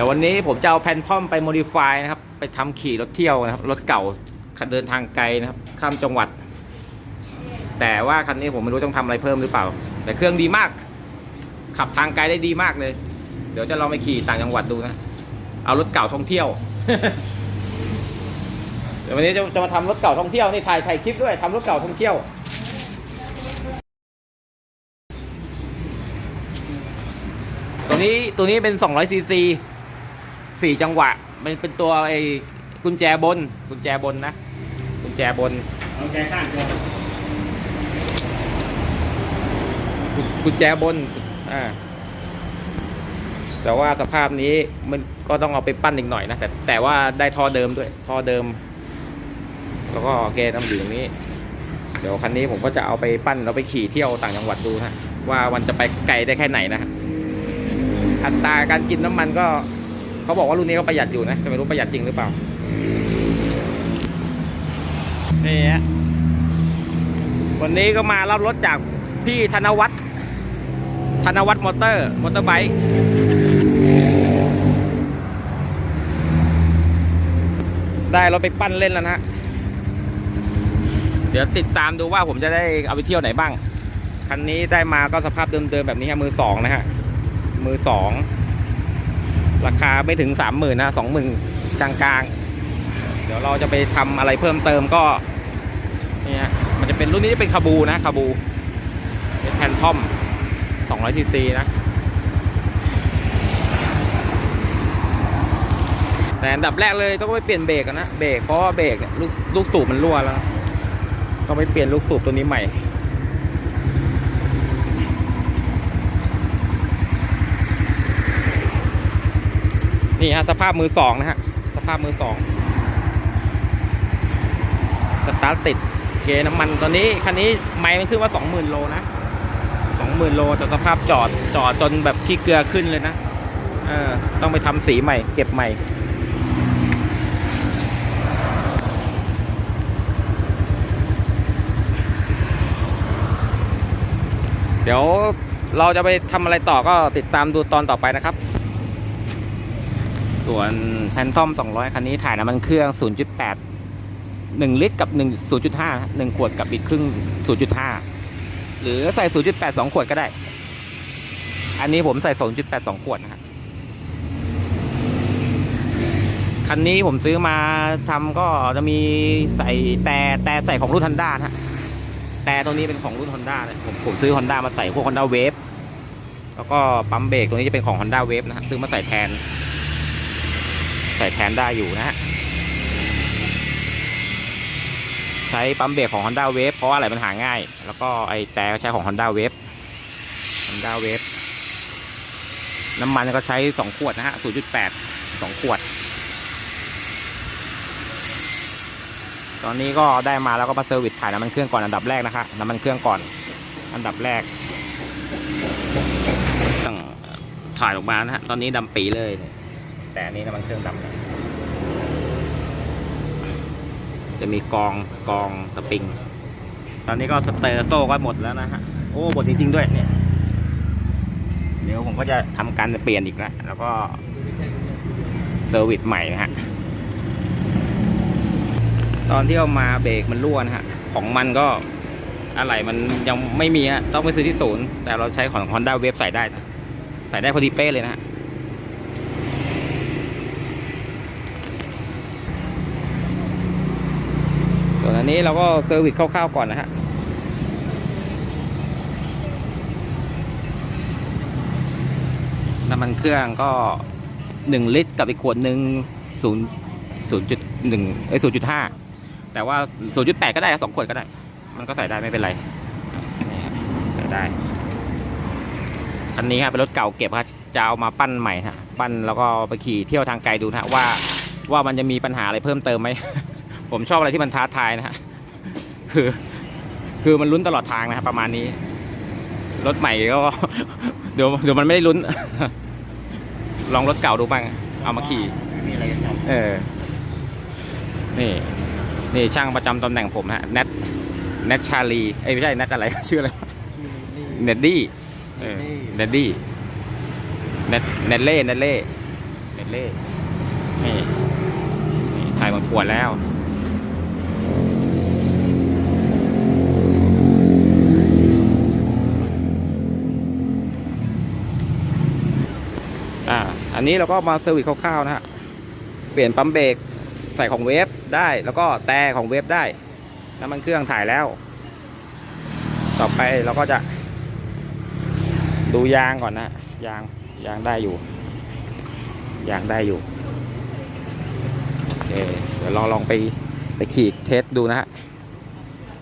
ดี๋ยววันนี้ผมจะเอาแพนทอมไปโมดิฟายนะครับ ไปทำขี่รถเที่ยวนะครับ รถเก่าเดินทางไกลนะครับ ข้ามจังหวัด แต่ว่าคันนี้ผมไม่รู้ต้องทำอะไรเพิ่มหรือเปล่า แต่เครื่องดีมาก ขับทางไกลได้ดีมากเลย เดี๋ยวจะลองไปขี่ต่างจังหวัดดูนะ เอารถเก่าท่องเที่ยว เดี๋ยววันนี้จะจะมาทำรถเก่าท่องเที่ยวนี่ถ่ายถ่ายคลิปด้วยทำรถเก่าท่องเที่ยวตัวนี้ตัวนี้เป็น200ซีซี สี่จังหวะ มันเป็นตัวไอ้กุญแจบน กุญแจบนนะ กุญแจบนเอาใจข้างตัวกุกุญแจบนอ่าแต่ว่าสภาพนี้มันก็ต้องเอาไปปั้นอีกหน่อยนะ แต่แต่ว่าได้ท่อเดิมด้วยท่อเดิม แล้วก็เกนำอยู่ตรงนี้ เดี๋ยวคันนี้ผมก็จะเอาไปปั้นแล้วไปขี่เที่ยวต่างจังหวัดดูนะว่ามันจะไปไกลได้แค่ไหนนะฮะอัตราการกินน้ำมันก็ เขาบอกว่ารุ่นนี้ก็ประหยัดอยู่นะแต่ไม่รู้ประหยัดจริงหรือเปล่านี่ฮะวันนี้ก็มารับรถจากพี่ธนวัฒน์ธนวัฒน์มอเตอร์มอเตอร์ไบค์ได้รถไปปั้นเล่นแล้วนะฮะเดี๋ยวติดตามดูว่าผมจะได้เอาไปเที่ยวไหนบ้าง คันนี้ได้มาก็สภาพเดิมๆแบบนี้ฮะมือสองนะฮะ มือสอง ราคาไม่ถึงสามหมื่นนะสองหมื่นกลางๆ เดี๋ยวเราจะไปทำอะไรเพิ่มเติมก็เนี่ฮะมันจะเป็นรุ่นนี้จะเป็นคาบูนะคาบู เป็นแพนทอม200ซีซีนะ แต่อันดับแรกเลยต้องไปเปลี่ยนเบรกก่อนนะเบรกเพราะว่าเบรกเนี่ยลูกสูบมันรั่วแล้ว ต้องไปเปลี่ยนลูกสูบตัวนี้ใหม่ นี่ฮะสภาพมือสองนะฮะสภาพมือสองสตาร์ทติดเกน้ำมันตอนนี้คันนี้ไมล์มันขึ้นว่า20,000โลนะ20,000โลแต่สภาพจอดจอดจนแบบขี้เกลือขึ้นเลยนะเออต้องไปทำสีใหม่ เก็บใหม่เดี๋ยวเราจะไปทำอะไรต่อก็ติดตามดูตอนต่อไปนะครับ ส่วนแพนทอม 200 คันนี้ถ่ายน้ำมันเครื่อง 0.8หนึ่งลิตรกับหนึ่งศูนย์จุดห้าหนึ่งขวดกับอีกครึ่งศูนย์จุดห้าหรือใส่ศูนย์จุดแปดสองขวดก็ได้ อันนี้ผมใส่ศูนย์จุดแปดสองขวดนะฮะคันนี้ผมซื้อมาทำก็จะมีใส่แต่แต่ใส่ของรุ่นฮอนด้านะฮะแต่ตัวนี้เป็นของรุ่นฮอนด้าเลยผมผมซื้อฮอนด้ามาใส่พวกฮอนด้าเวฟแล้วก็ปั๊มเบรกตัวนี้จะเป็นของฮอนด้าเวฟนะฮะซื้อมาใส่แทน ใส่แทนได้อยู่นะฮะใช้ปั๊มเบรกของ Honda Wave เพราะว่าอะไรมันหาง่าย แล้วก็ไอแต่ก็ใช้ของ Honda Wave Honda Wave น้ำมันก็ใช้ 2 ขวดนะฮะ 0.8 2 ขวด ตอนนี้ก็ได้มาแล้วก็มาเซอร์วิสถ่ายน้ำมันเครื่องก่อนอันดับแรกนะคะน้ำมันเครื่องก่อนอันดับแรกต้องถ่ายออกมานะฮะ ตอนนี้ดำปีเลย แต่อันนี้น้ำมันเครื่องดำเลยจะมีกองกองสปริง ตอนนี้ก็สเตอร์โซ่ก็หมดแล้วนะฮะ โอ้หมดจริงๆด้วยเนี่ย เดี๋ยวผมก็จะทำการเปลี่ยนอีกแล้วแล้วก็เซอร์วิสใหม่นะฮะ ตอนที่เอามาเบรกมันรั่วนะฮะ ของมันก็อะไรมันยังไม่มีฮะ ต้องไปซื้อที่ศูนย์ แต่เราใช้ของ Honda Wave ใส่ได้ ใส่ได้พอดีเป๊ะเลยนะฮะ ส่วน อันนี้เราก็เซอร์วิสคร่าวๆก่อนนะฮะน้ำมันเครื่องก็หนึ่งลิตรกับอีกขวดหนึ่งศูนย์ศูนย์จุดหนึ่งไอ้ศูนย์จุดห้าแต่ว่าศูนย์จุดแปดก็ได้สองขวดก็ได้ มันก็ใส่ได้ไม่เป็นไรนี่ครับใส่ได้คันนี้ครับเป็นรถเก่าเก็บครับจะเอามาปั้นใหม่ฮะปั้นแล้วก็ไปขี่เที่ยวทางไกลดูนะฮะว่าว่ามันจะมีปัญหาอะไรเพิ่มเติมไหม ผมชอบอะไรที่มันท้าทายนะฮะคือ คือมันลุ้นตลอดทางนะครับประมาณนี้ รถใหม่ก็เดี๋ยวเดี๋ยวมันไม่ได้ลุ้น ลองรถเก่าดูบ้าง เอามาขี่ไม่มีอะไรจะทเออ นี่ นี่ช่างประจำตำแหน่งผมฮะเนทเนทชาลีเอ้ยไม่ใช่เนทอะไร ชื่ออะไรำเนดดี้เออเนดดี้เนดเนดเล่เนดเล่เนเนเล่นี่นี่ถ่ายหมดขวดแล้ว อันนี้เราก็มาเซอร์วิสคร่าวๆนะฮะ เปลี่ยนปั๊มเบรกใส่ของเวฟได้ แล้วก็แต่ของเวฟได้ น้ำมันเครื่องถ่ายแล้ว ต่อไปเราก็จะ ดูยางก่อนนะ ยางยางได้อยู่ ยางได้อยู่ โอเค เดี๋ยวลองลองไปไปขีดเทสดูนะฮะ